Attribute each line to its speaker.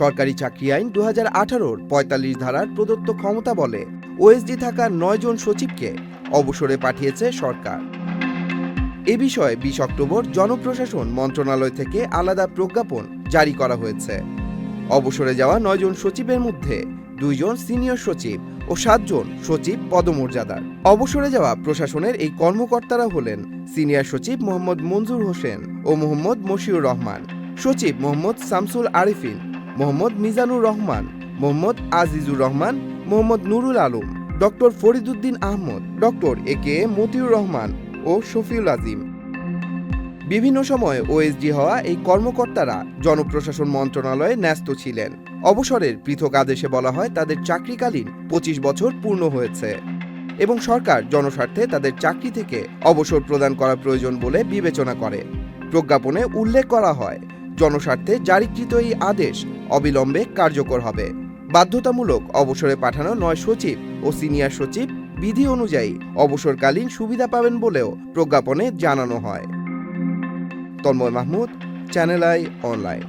Speaker 1: সরকারি চাকরি আইন দু হাজার আঠারোর পঁয়তাল্লিশ ধারার প্রদত্ত ক্ষমতা বলে ওএসডি থাকা নয় জন সচিবকে অবসরে পাঠিয়েছে সরকার। এ বিষয়ে বিশ অক্টোবর জনপ্রশাসন মন্ত্রণালয় থেকে আলাদা প্রজ্ঞাপন জারি করা হয়েছে। অবসরে যাওয়া নয়জন সচিবের মধ্যে দুইজন সিনিয়র সচিব ও সাতজন সচিব পদমর্যাদার। অবসরে যাওয়া প্রশাসনের এই কর্মকর্তারা হলেন সিনিয়র সচিব মোহাম্মদ মঞ্জুর হোসেন ও মোহাম্মদ মশিউর রহমান, সচিব Mohammad Shamsul Arifin Mohammad Mizanur Rahman, Mohammad Azizur Rahman, Mohammad Nurul Alam, doctor Fariduddin Ahmad, doctor A K Motiur Rahman ও শফিউল আজিম। বিভিন্ন সময়ে ওএসডি হওয়া এই কর্মকর্তারা জনপ্রশাসন মন্ত্রণালয়ে ন্যস্ত ছিলেন। অবসরের পৃথক আদেশে বলা হয় তাদের চাকরিকালীন পঁচিশ বছর পূর্ণ হয়েছে এবং সরকার জনস্বার্থে তাদের চাকরি থেকে অবসর প্রদান করা প্রয়োজন বলে বিবেচনা করে। প্রজ্ঞাপনে উল্লেখ করা হয় জনস্বার্থে জারিকৃত এই আদেশ অবিলম্বে কার্যকর হবে। বাধ্যতামূলক অবসরে পাঠানো নয় সচিব ও সিনিয়র সচিব বিধি অনুযায়ী অবসরকালীন সুবিধা পাবেন বলেও প্রজ্ঞাপনে জানানো হয়। Tonmoy Mahmud, channel I online.